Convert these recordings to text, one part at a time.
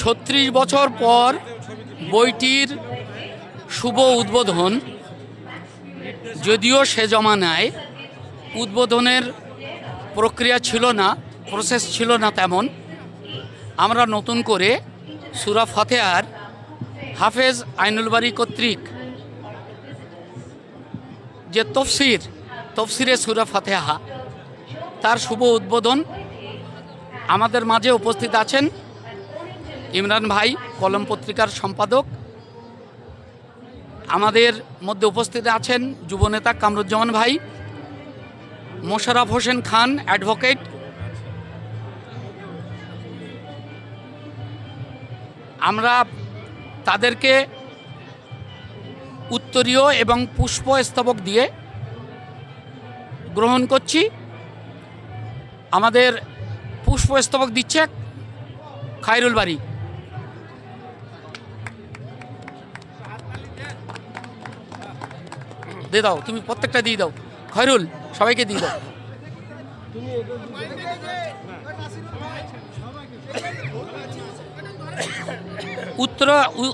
ছত্রিশ বছর পর বইটির শুভ উদ্বোধন, যদিও সে জমানায় উদ্বোধনের প্রক্রিয়া ছিল না প্রসেস ছিল না তেমন। আমরা নতুন করে সুরা ফতেহার হাফেজ আইনুল বাড়ি কর্তৃক যে তফসির, তফসিরে সুরা ফাতেহা, তার শুভ উদ্বোধন আমাদের মাঝে উপস্থিত আছেন ইমরান ভাই, কলম পত্রিকার সম্পাদক। আমাদের মধ্যে উপস্থিত আছেন যুবনেতা কামরুজ্জামান ভাই, মোশারফ হোসেন খান, অ্যাডভোকেট। আমরা তাদেরকে উত্তরীয় এবং পুষ্প স্তবক দিয়ে গ্রহণ করছি। আমাদের পুষ্প স্তবক দিচ্ছে খায়রুল বাড়ি। দিয়ে দাও, তুমি প্রত্যেকটা দিয়ে দাও। খয়রুল সবাইকে দিয়ে দাও। উত্তর,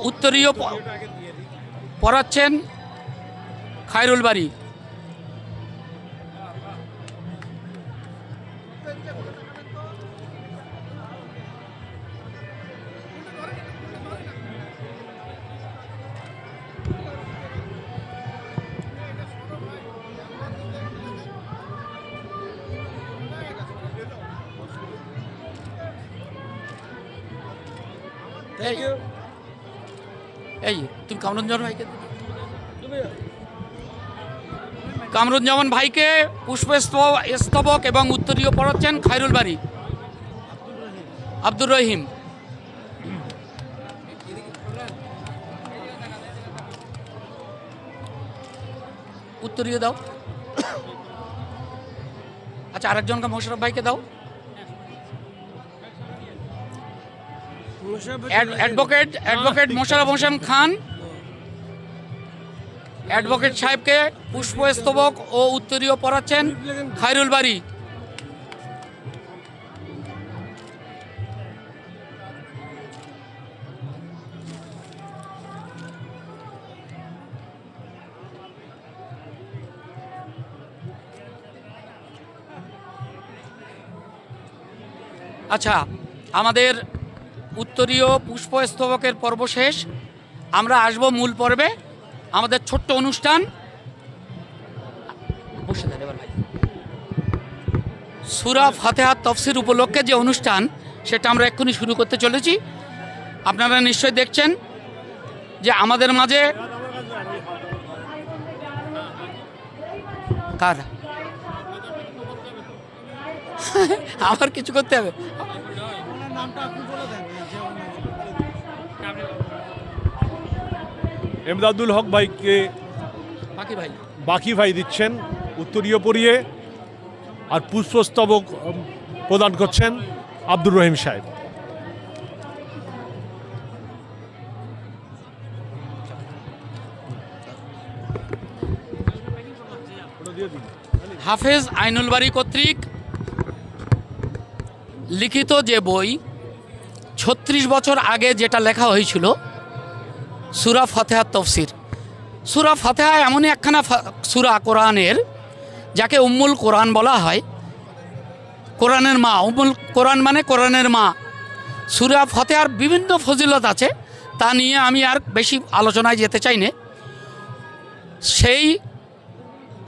উত্তরীয় পড়াচ্ছেন খায়রুল বাড়ি। এই এই তুমি কামরুজ্জামান ভাইকে কামরুজ্জামান ভাইকে পুষ্পস্তবক স্তবক এবং উত্তরীয় পড়াচ্ছেন খায়রুল বাড়ি আব্দুর রহিম উত্তরীয় দাও আচ্ছা আরেকজনকে মোশারফ ভাইকে দাও advocate advocate Mosharraf Hossain Khan advocate সাহেবকে পুষ্পস্তবক ও উত্তরীয় পড়াচ্ছেন খায়রুল বাড়ি আচ্ছা আমাদের উত্তরীয় পুষ্প স্তবকের পর্ব শেষ। আমরা আসব মূল পর্বে। আমাদের ছোট্ট অনুষ্ঠান। বসে ভাই। সুরা তফসির উপলক্ষে যে অনুষ্ঠান, সেটা আমরা এক্ষুনি শুরু করতে চলেছি। আপনারা নিশ্চয়ই দেখছেন যে আমাদের মাঝে কার? আমার কিছু করতে হবে? এমদাদুল হক ভাইকে বাকি ভাই। বাকি ভাই দিচ্ছেন উত্তরীয় পরিয়ে আর পুষ্পস্তবক প্রদান করছেন আব্দুর রহিম সাহেব। হাফেজ আইনুল বাড়ি কর্তৃক লিখিত যে বই ছত্রিশ বছর আগে যেটা লেখা হয়েছিল, সুরা ফাতেহা তফসির। সুরা ফাতেহা এমনই একখানা সুরা কোরআনের, যাকে উম্মুল কোরআন বলা হয়। কোরআনের মা, উম্মুল কোরআন মানে কোরআনের মা। সুরা ফতেহার বিভিন্ন ফজিলত আছে, তা নিয়ে আমি আর বেশি আলোচনায় যেতে চাই না। সেই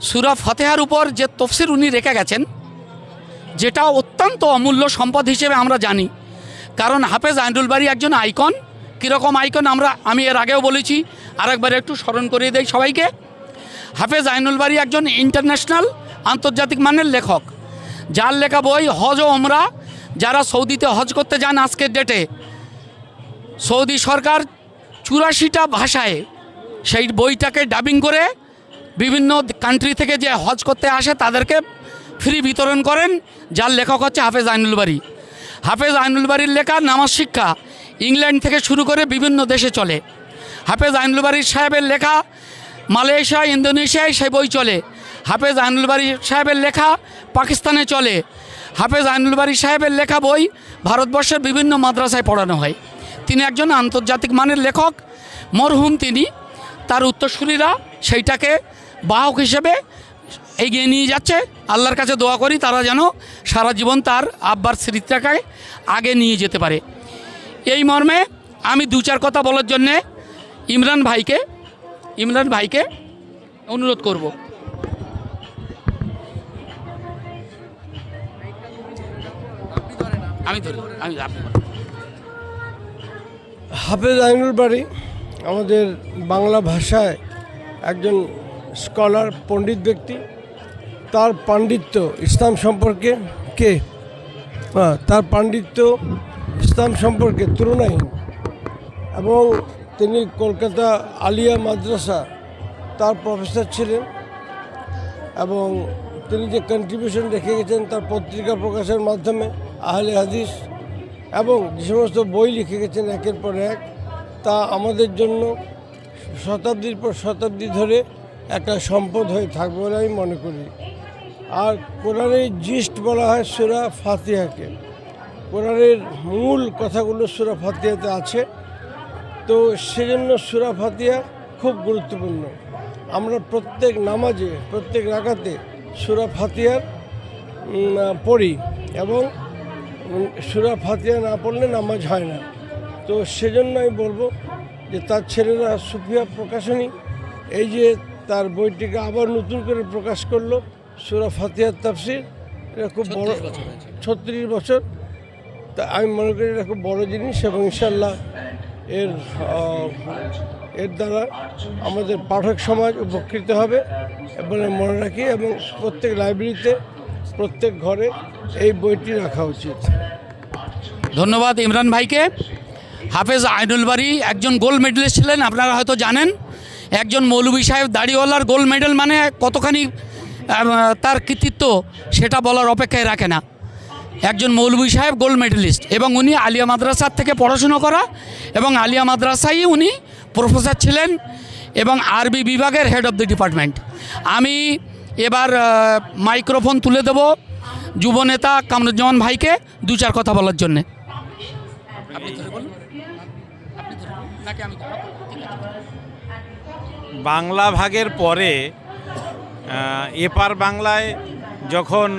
সুরা ফতেহার উপর যে তফসির উনি রেখে গেছেন, যেটা অত্যন্ত অমূল্য সম্পদ হিসেবে আমরা জানি। কারণ হাফেজ আইনুল বাড়ি একজন আইকন। কীরকম আইকন আমরা আমি এর আগেও বলেছি। আরেকবার একটু স্মরণ করিয়ে দেই সবাইকে। হাফেজ আইনুল বাড়ি একজন ইন্টারন্যাশনাল আন্তর্জাতিক মানের লেখক। যার লেখা বই হজ ও ওমরা যারা সৌদিতে হজ করতে যান আজকের ডেটে সৌদি সরকার চুরাশিটা ভাষায় সেই বইটাকে ডাবিং করে বিভিন্ন কান্ট্রি থেকে যে হজ করতে আসে তাদেরকে ফ্রি বিতরণ করেন। যার লেখক হচ্ছে হাফেজ আইনুল বাড়ি হাফেজ আইনুল বাড়ির লেখা নামাজ শিক্ষা ইংল্যান্ড থেকে শুরু করে বিভিন্ন দেশে চলে। হাফেজ আইনুল বাড়ির সাহেবের লেখা মালয়েশিয়া, ইন্দোনেশিয়ায় সে বই চলে। হাফেজ আইনুল বাড়ি সাহেবের লেখা পাকিস্তানে চলে। হাফেজ আইনুল বাড়ি সাহেবের লেখা বই ভারতবর্ষের বিভিন্ন মাদ্রাসায় পড়ানো হয়। তিনি একজন আন্তর্জাতিক মানের লেখক। মরহুম তিনি। তার উত্তরসূরিরা সেইটাকে বাহক হিসেবে এগিয়ে নিয়ে যাচ্ছে। আল্লাহর কাছে দোয়া করি তারা যেন সারা জীবন তার আব্বার স্মৃতিটাকে আগে নিয়ে যেতে পারে। এই মর্মে আমি দু চার কথা বলার জন্যে ইমরান ভাইকে ইমরান ভাইকে অনুরোধ করব। হাফেজ আইনুল বাড়ি আমাদের বাংলা ভাষায় একজন স্কলার, পণ্ডিত ব্যক্তি। তার পাণ্ডিত্য ইসলাম সম্পর্কে কে? হ্যাঁ, তার পাণ্ডিত্য ইসলাম সম্পর্কে তুলনাহীন এবং তিনি কলকাতা আলিয়া মাদ্রাসা তার প্রফেসর ছিলেন। এবং তিনি যে কন্ট্রিবিউশন রেখে গেছেন তার পত্রিকা প্রকাশের মাধ্যমে আহলে হাদিস এবং যে সমস্ত বই লিখে গেছেন একের পর এক তা আমাদের জন্য শতাব্দীর পর শতাব্দী ধরে একটা সম্পদ হয়ে থাকবে বলে আমি মনে করি। আর কোরআনের জিস্ট বলা হয় সুরা ফাতিহাকে। কোরআনের মূল কথাগুলো সুরা ফাতিহাতে আছে। তো সেজন্য সুরা ফাতিহা খুব গুরুত্বপূর্ণ। আমরা প্রত্যেক নামাজে, প্রত্যেক রাখাতে সুরা ফাতিহার পড়ি এবং সুরা ফাতিহা না পড়লে নামাজ হয় না। তো সেজন্য আমি বলব যে তার ছেলেরা সুফিয়া প্রকাশনী, এই যে তার বইটিকে আবার নতুন করে প্রকাশ করল সুরা ফাতিহার তাফসির এটা খুব বড় 36 বছর হয়েছে। ছত্রিশ বছর। তা আমি মনে করি এটা খুব বড় জিনিস এবং ইনশাল্লাহ এর এর দ্বারা আমাদের পাঠক সমাজ উপকৃত হবে বলে মনে রাখি এবং প্রত্যেক লাইব্রেরিতে প্রত্যেক ঘরে এই বইটি রাখা উচিত। ধন্যবাদ ইমরান ভাইকে। হাফেজ আইনুল বাড়ি একজন গোল্ড মেডেলিস্ট ছিলেন আপনারা হয়তো জানেন। একজন মৌলভী সাহেব দাড়িওয়ালার গোল্ড মেডেল মানে কতখানি তার কৃতিত্ব সেটা বলার অপেক্ষায় রাখে না। একজন মৌলভী সাহেব গোল্ড মেডেলিস্ট এবং উনি আলিয়া মাদ্রাসার থেকে পড়াশুনো করা এবং আলিয়া মাদ্রাসায় উনি প্রফেসর ছিলেন এবং আরবি বিভাগের হেড অফ দ্য ডিপার্টমেন্ট আমি এবার মাইক্রোফোন তুলে দেব যুবনেতা কামরুজ্জামান ভাইকে দু চার কথা বলার জন্যে। বাংলা ভাগের পরে এপার বাংলায় যখন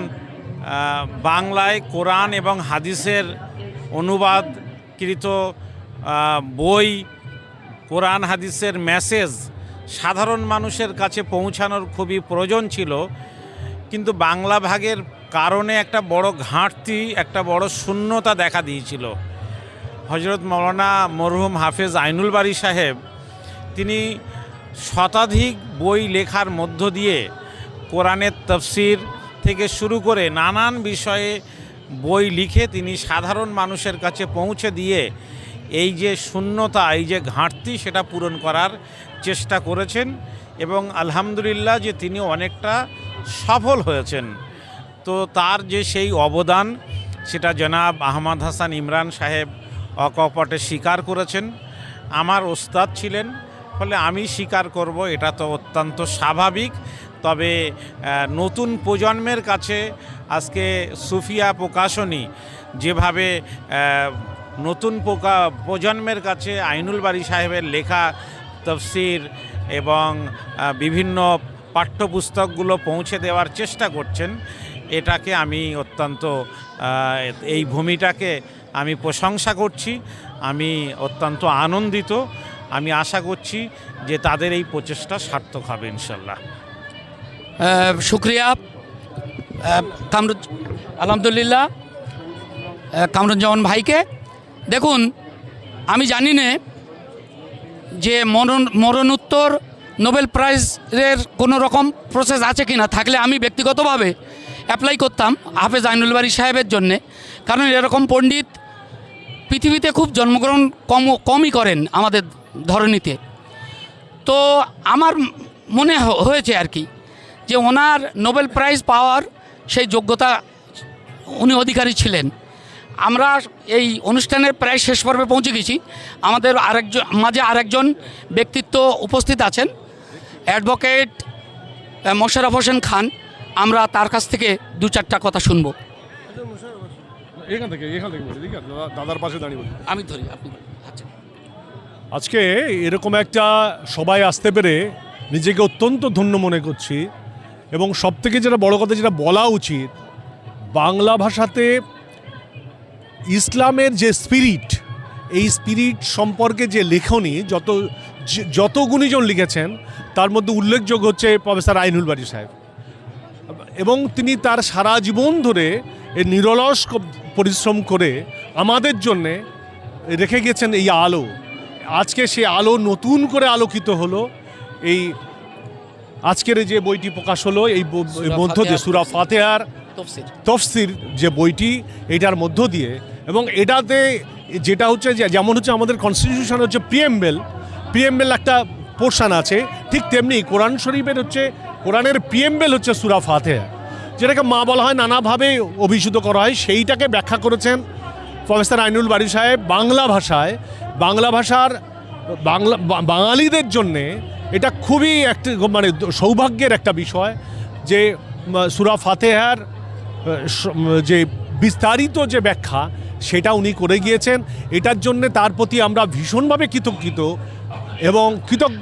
বাংলায় কোরআন এবং হাদিসের অনুবাদকৃত বই, কোরআন হাদিসের মেসেজ সাধারণ মানুষের কাছে পৌঁছানোর খুবই প্রয়োজন ছিল, কিন্তু বাংলা ভাগের কারণে একটা বড় ঘাটতি, একটা বড় শূন্যতা দেখা দিয়েছিল। হজরত মৌলানা মরহুম হাফেজ আইনুল বাড়ি সাহেব, তিনি শতাধিক বই লেখার মধ্য দিয়ে কোরআনের তফসির থেকে শুরু করে নানান বিষয়ে বই লিখে তিনি সাধারণ মানুষের কাছে পৌঁছে দিয়ে এই যে শূন্যতা, এই যে ঘাটতি সেটা পূরণ করার চেষ্টা করেছেন এবং আলহামদুলিল্লাহ যে তিনি অনেকটা সফল হয়েছেন। তো তার যে সেই অবদান সেটা জনাব আহমদ হাসান ইমরান সাহেব অকপটে স্বীকার করেছেন। আমার ওস্তাদ ছিলেন, ফলে আমি স্বীকার করব, এটা তো অত্যন্ত স্বাভাবিক তবে নতুন প্রজন্মের কাছে আজকে সুফিয়া প্রকাশনী যেভাবে নতুন প্রজন্মের কাছে আইনুল বাড়ি সাহেবের লেখা, তফসির এবং বিভিন্ন পাঠ্যপুস্তকগুলো পৌঁছে দেওয়ার চেষ্টা করছেন, এটাকে আমি অত্যন্ত এই ভূমিটাকে আমি প্রশংসা করছি, আমি অত্যন্ত আনন্দিত, আমি আশা করছি যে তাদের এই প্রচেষ্টা সার্থক হবে ইনশাল্লাহ। শুক্রিয়া। আহ, কামরুজ আলহামদুলিল্লাহ। কামরুজ্জামান ভাইকে। দেখুন আমি জানি না যে মরণ মরণোত্তর নোবেল প্রাইজের কোনো রকম প্রসেস আছে কি না থাকলে আমি ব্যক্তিগতভাবে অ্যাপ্লাই করতাম হাফেজ আইনুল বাড়ি সাহেবের জন্যে। কারণ এরকম পণ্ডিত পৃথিবীতে খুব জন্মগ্রহণ কম কমই করেন আমাদের ধরনীতে। তো আমার মনে হয়েছে আর কি যে ওনার নোবেল প্রাইজ পাওয়ার সেই যোগ্যতা উনি অধিকারী ছিলেন। আমরা এই অনুষ্ঠানের প্রায় শেষ পর্বে পৌঁছে গেছি। আমাদের আরেকজন মাঝে আরেকজন ব্যক্তিত্ব উপস্থিত আছেন। Advocate ah, Mosharraf Hossain Khan. আমরা তার কাছ থেকে দু চারটা কথা শুনব। দাদার পাশে দাঁড়িয়ে আমি ধরি আপনি আচ্ছা। আজকে এরকম একটা সবাই আসতে পেরে নিজেকে অত্যন্ত ধন্য মনে করছি। এবং সবথেকে যেটা বড় কথা, যেটা বলা উচিত, বাংলা ভাষাতে ইসলামের যে স্পিরিট, এই স্পিরিট সম্পর্কে যে লেখনী, যত যত গুণীজন লিখেছেন, তার মধ্যে উল্লেখযোগ্য হচ্ছে প্রফেসর আইনুল বাড়ি সাহেব। এবং তিনি তার সারা জীবন ধরে এ নিরলস পরিশ্রম করে আমাদের জন্যে রেখে গেছেন এই আলো। আজকে সেই আলো নতুন করে আলোকিত হলো, এই আজকের যে বইটি প্রকাশ হলো এই মধ্য দিয়ে ফাতিহার সুরা। ফাতেহার তফসির যে বইটি এটার মধ্য দিয়ে এবং এটাতে যেটা হচ্ছে যে যেমন হচ্ছে আমাদের কনস্টিটিউশন হচ্ছে পিএমবেল পিএমবেল একটা পোর্শন আছে ঠিক তেমনি কোরআন শরীফের হচ্ছে কোরআনের পিএমবেল হচ্ছে সুরা ফাতেহা যেটাকে মা বলা হয় নানাভাবে অভিহিত করা হয় সেইটাকে ব্যাখ্যা করেছেন প্রফেসর আইনুল বাড়ি সাহেব বাংলা ভাষায় বাংলা ভাষার বাংলা বাঙালিদের জন্যে এটা খুবই একটা মানে সৌভাগ্যের একটা বিষয় যে সুরা ফাতেহার যে বিস্তারিত যে ব্যাখ্যা, সেটা উনি করে গিয়েছেন। এটার জন্য তার প্রতি আমরা ভীষণভাবে কৃতজ্ঞিত এবং কৃতজ্ঞ,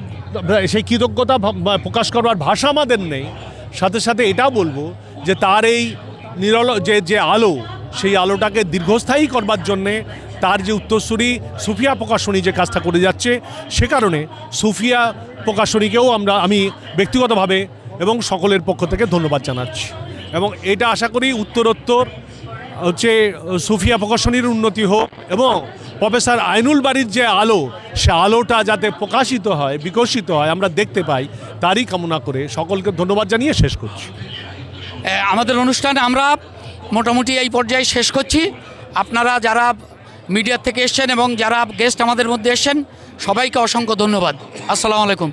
সেই কৃতজ্ঞতা প্রকাশ করবার ভাষা আমাদের নেই। সাথে সাথে এটা বলব যে, তার এই নিরল, যে যে আলো, সেই আলোটাকে দীর্ঘস্থায়ী করবার জন্যে তার যে উত্তরসূরি সুফিয়া প্রকাশনী যে কাজটা করে যাচ্ছে, সে কারণে সুফিয়া প্রকাশনীকেও আমরা, আমি ব্যক্তিগতভাবে এবং সকলের পক্ষ থেকে ধন্যবাদ জানাচ্ছি। এবং এটা আশা করি উত্তরোত্তর হচ্ছে সুফিয়া প্রকাশনীর উন্নতি হোক এবং প্রফেসর আইনুল বাড়ির যে আলো, সে আলোটা যাতে প্রকাশিত হয়, বিকশিত হয়, আমরা দেখতে পাই, তারই কামনা করে সকলকে ধন্যবাদ জানিয়ে শেষ করছি। আমাদের অনুষ্ঠান আমরা মোটামুটি এই পর্যায়ে শেষ করছি। আপনারা যারা মিডিয়া থেকে এসছেন এবং যারা গেস্ট আমাদের মধ্যে এসছেন সবাইকে অসংখ্য ধন্যবাদ। আসসালামু আলাইকুম।